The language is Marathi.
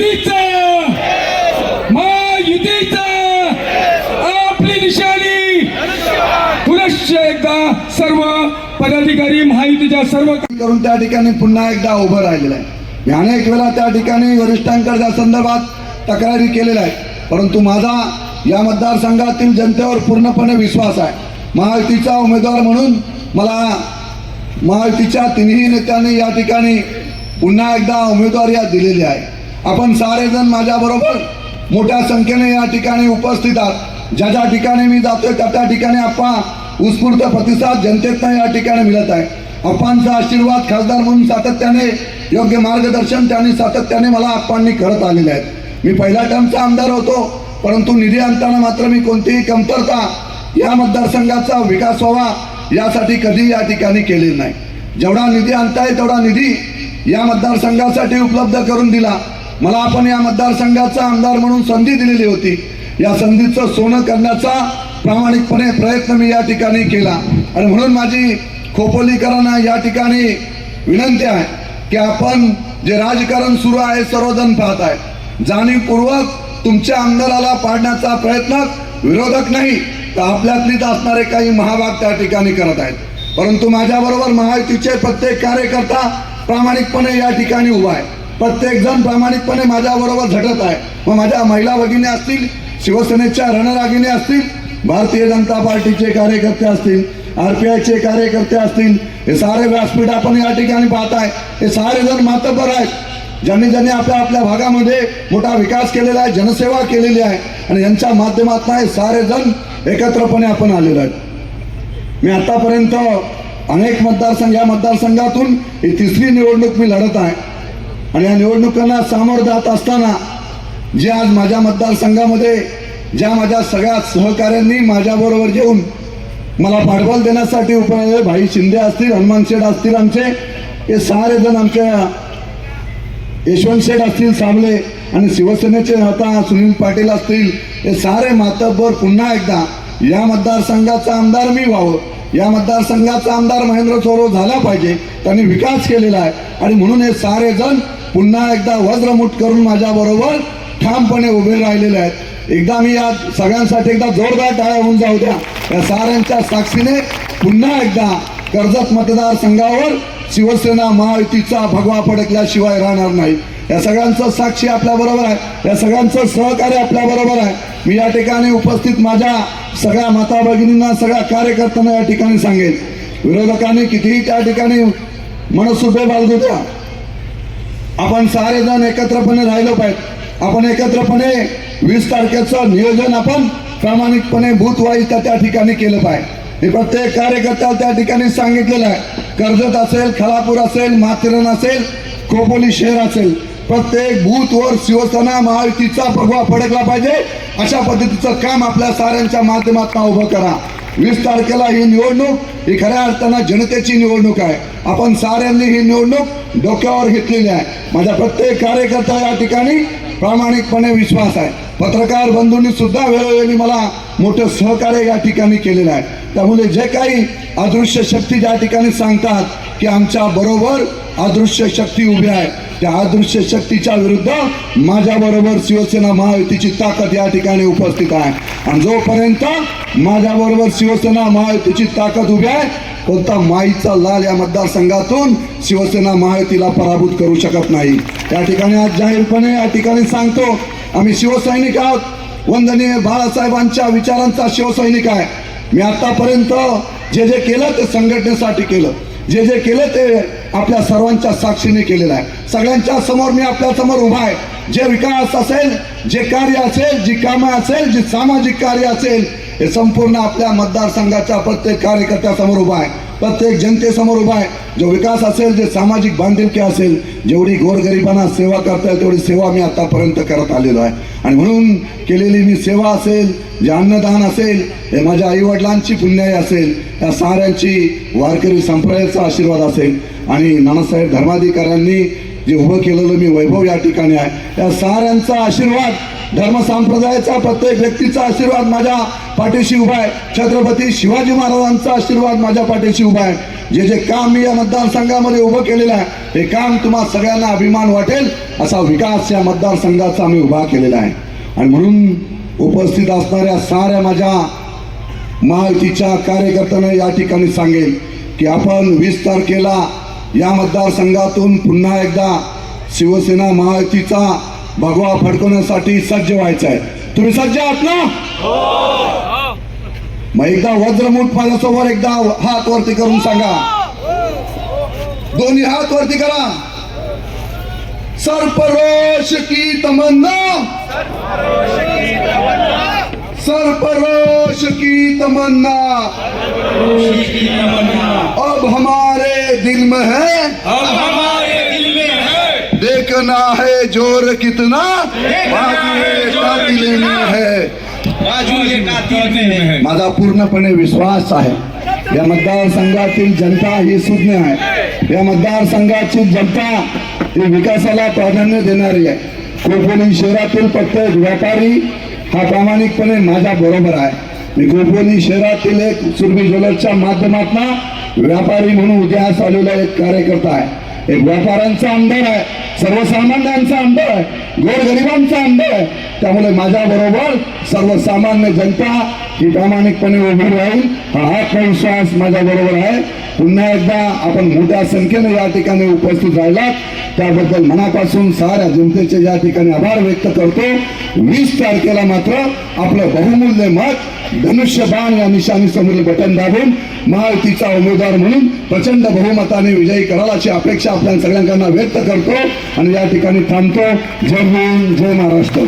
महायुतीचा महायुतीचा आपली निशाणी. पुनश्च एकदा सर्व पदाधिकारी महायुतीच्या सर्व करून त्या ठिकाणी पुन्हा एकदा उभं राहिलेलं आहे. मी अनेक वेळा त्या ठिकाणी वरिष्ठांकडे त्या संदर्भात तक्रारी केलेल्या आहेत. परंतु माझा या मतदारसंघातील जनतेवर पूर्णपणे विश्वास आहे. महायुतीचा उमेदवार म्हणून मला महायुतीच्या तिन्ही नेत्यांनी या ठिकाणी पुन्हा एकदा उमेदवारी आज दिलेली आहे. आपण सारेजण माझ्याबरोबर मोठ्या संख्येने या ठिकाणी उपस्थित आहात. ज्या ज्या ठिकाणी मी जातोय त्या त्या ठिकाणी आप्पा उत्स्फूर्त प्रतिसाद जनतेतनं या ठिकाणी मिळत आहे. आप्पांचा आशीर्वाद खासदार म्हणून सातत्याने योग्य मार्गदर्शन त्यांनी सातत्याने मला आप्पांनी करत आलेले आहेत. मी पहिल्या टर्मचा आमदार होतो परंतु निधी आणताना मात्र मी कोणतीही कमतरता या मतदारसंघाचा विकास व्हावा यासाठी कधी या ठिकाणी केलेली नाही. जेवढा निधी आणताय तेवढा निधी या मतदारसंघासाठी उपलब्ध करून दिला. मला आपण या मतदारसंघाचा आमदार म्हणून संधी दिलेली होती. या संधीचं सोनं करण्याचा प्रामाणिकपणे प्रयत्न मी या ठिकाणी केला. आणि म्हणून माझी खोपोलीकरांना या ठिकाणी विनंती आहे की आपण जे राजकारण सुरू आहे सर्वजण पाहत आहे. जाणीवपूर्वक तुमच्या आमदाराला पाडण्याचा प्रयत्न विरोधक नाही तर आपल्यातलीच असणारे काही महाभाग त्या ठिकाणी करत आहेत. परंतु माझ्याबरोबर महायुतीचे प्रत्येक कार्यकर्ता प्रामाणिकपणे या ठिकाणी उभा आहे. प्रत्येक जण प्रामाणिकपणे माझ्याबरोबर झटत आहे. मग माझ्या महिला भगिनी असतील शिवसेनेच्या रणरागिणी असतील भारतीय जनता पार्टीचे कार्यकर्ते असतील आर पी आयचे कार्यकर्ते असतील हे सारे व्यासपीठ आपण या ठिकाणी पाहताय. हे सारे जण मातबर आहेत. ज्यांनी ज्यांनी आपल्या आपल्या भागामध्ये मोठा विकास केलेला आहे जनसेवा केलेली आहे आणि यांच्या माध्यमातून हे सारे जण एकत्रपणे आपण आलेलो आहेत. मी आतापर्यंत अनेक मतदारसंघ या मतदारसंघातून ही तिसरी निवडणूक मी लढत आहे. आणि या निवडणुकांना सामोरं जात असताना जे आज माझ्या मतदारसंघामध्ये ज्या माझ्या सगळ्या सहकाऱ्यांनी माझ्याबरोबर येऊन मला पाठबळ देण्यासाठी उपाय भाई शिंदे असतील हनुमान शेठ असतील आमचे हे सारे जण आमच्या यशवंत शेठ असतील साबळे आणि शिवसेनेचे आता सुनील पाटील असतील हे सारे मातब्बर पुन्हा एकदा या मतदारसंघाचा आमदार मी व्हावं. या मतदारसंघाचा आमदार महेंद्र चोरव झाला पाहिजे त्यांनी विकास केलेला आहे. आणि म्हणून हे सारे जण पुन्हा एकदा वज्रमुठ करून माझ्याबरोबर ठामपणे उभे राहिलेले आहेत. एकदा मी या सगळ्यांसाठी एकदा जोरदार टाळ्या होऊन जाऊ द्या. या साऱ्यांच्या साक्षीने पुन्हा एकदा कर्जत मतदारसंघावर शिवसेना महायुतीचा भगवा फडकल्याशिवाय राहणार नाही. या सगळ्यांचं साक्षी आपल्या बरोबर आहे. या सगळ्यांचं सहकार्य आपल्या बरोबर आहे. मी या ठिकाणी उपस्थित माझ्या सगळ्या माता भगिनींना सगळ्या कार्यकर्त्यांना या ठिकाणी सांगेन. विरोधकांनी कितीही त्या ठिकाणी मनसुभे बाळगू द्या. आपण सारे जण एकत्रपणे राहिलो पाहिजे. आपण एकत्रपणे वीस तारखेचं नियोजन आपण प्रामाणिकपणे भूतवाईज त्या ठिकाणी केलं पाहिजे. हे प्रत्येक कार्यकर्त्याला त्या ठिकाणी सांगितलेलं आहे. कर्जत असेल खलापूर असेल माथेरान असेल खोपोली शहर असेल प्रत्येक बूथवर शिवसेना महायुतीचा भगवा फडकला पाहिजे. अशा पद्धतीचं काम आपल्या साऱ्यांच्या माध्यमातून उभं करा. वीस तारखेला ही निवडणूक ही खऱ्या अर्थानं जनतेची निवडणूक आहे. आपण साऱ्यांनी ही निवडणूक डोक्यावर घेतलेली आहे. माझ्या प्रत्येक कार्यकर्ता या ठिकाणी प्रामाणिकपणे विश्वास आहे. पत्रकार बंधूंनी सुद्धा वेळोवेळी मला मोठं सहकार्य या ठिकाणी केलेलं आहे. त्यामुळे जे काही अदृश्य शक्ती ज्या ठिकाणी सांगतात की आमच्या बरोबर अदृश्य शक्ती उभी आहे. त्या अदृश्य शक्तीच्या विरुद्ध माझ्या बरोबर शिवसेना महायुतीची ताकद या ठिकाणी उपस्थित आहे. आणि जोपर्यंत माझ्या बरोबर शिवसेना महायुतीची ताकद उभी आहे कोणता माईचा लाल या मतदारसंघातून शिवसेना महायुतीला पराभूत करू शकत नाही. त्या ठिकाणी आज जाहीरपणे या ठिकाणी सांगतो आम्ही शिवसैनिक आहोत. वंदनीय बाळासाहेबांच्या विचारांचा शिवसैनिक आहे. मी आतापर्यंत जे जे केलं ते संघटनेसाठी केलं. जे जे केलं ते आपल्या सर्वांच्या साक्षीने केलेला आहे. सगळ्यांच्या समोर मी आपल्यासमोर उभा आहे. जे विकास असेल जे कार्य असेल जी कामं असेल जी सामाजिक कार्य असेल हे संपूर्ण आपल्या मतदारसंघाच्या प्रत्येक कार्यकर्त्यासमोर उभा आहे. प्रत्येक जनतेसमोर उभा आहे. जो विकास असेल जे सामाजिक बांधिलकी असेल जेवढी गोरगरिबांना सेवा करता येईल तेवढी सेवा मी आतापर्यंत करत आलेलो आहे. आणि म्हणून केलेली मी सेवा असेल जे अन्नदान असेल हे माझ्या आईवडिलांची पुण्याई असेल या साऱ्यांची वारकरी संप्रदायाचा आशीर्वाद असेल. आणि नानासाहेब धर्माधिकाऱ्यांनी जे उभं केलेलं मी वैभव या ठिकाणी आहे या साऱ्यांचा आशीर्वाद धर्म संप्रदायाचा प्रत्येक व्यक्तीचा आशीर्वाद माझ्या पाठीशी उभा आहे. छत्रपती शिवाजी महाराजांचा आशीर्वाद माझ्या पाठीशी उभा आहे. जे जे काम मी या मतदारसंघामध्ये उभं केलेलं आहे हे काम तुम्हा सगळ्यांना अभिमान वाटेल असा विकास या मतदारसंघाचा मी उभा केलेला आहे. आणि म्हणून उपस्थित असणाऱ्या साऱ्या माझ्या महायुतीच्या कार्यकर्त्यांना या ठिकाणी सांगेल की आपण वीस तारखेला या मतदारसंघातून पुन्हा एकदा शिवसेना महायुतीचा भगवा फडकवण्यासाठी सज्ज व्हायचं आहे तुम्ही सज्ज आहात ना? मग एकदा वज्रमुठ माझ्यासमोर एकदा हात वरती करून सांगा. दोन्ही हात वरती करा. सरपरोश की तमन्ना. सरपरोश की तमन्ना. अब हमारे दिल में है। अब हमारे दिल में है। देखना है जोर कितना। बाकी है कातिले में है। है माझा पूर्णपणे विश्वास आहे. या मतदारसंघातील जनता ही सुज्ञ आहे. या मतदारसंघाची जनता ही विकासाला प्राधान्य देणारी आहे. खोपोली शहरातील प्रत्येक व्यापारी हा प्रामाणिकपणे माझ्या बरोबर आहे. गोपोली शहरातील एक सुरभी ज्वेलर्सच्या माध्यमातून व्यापारी म्हणून उदयास आलेला एक कार्यकर्ता आहे. एक व्यापाऱ्यांचा आमदार आहे सर्वसामान्यांचा आमदार आहे गोरगरिबांचा आमदार आहे. त्यामुळे माझ्या बरोबर सर्वसामान्य जनता ही प्रामाणिकपणे उभी राहील हा आत्मविश्वास माझ्या बरोबर आहे. पुन्हा एकदा आपण मोठ्या संख्येने या ठिकाणी उपस्थित राहिलात. त्याबद्दल मनापासून साऱ्या जनतेचे या ठिकाणी आभार व्यक्त करतो. वीस तारखेला मात्र आपलं बहुमूल्य मत धनुष्यबाण या निशाणी समोरील बटन दाबून महायुतीचा उमेदवार म्हणून प्रचंड बहुमताने विजयी कराल अशी अपेक्षा आपल्या सगळ्यांना व्यक्त करतो. आणि या ठिकाणी थांबतो. जय हिंद जय महाराष्ट्र.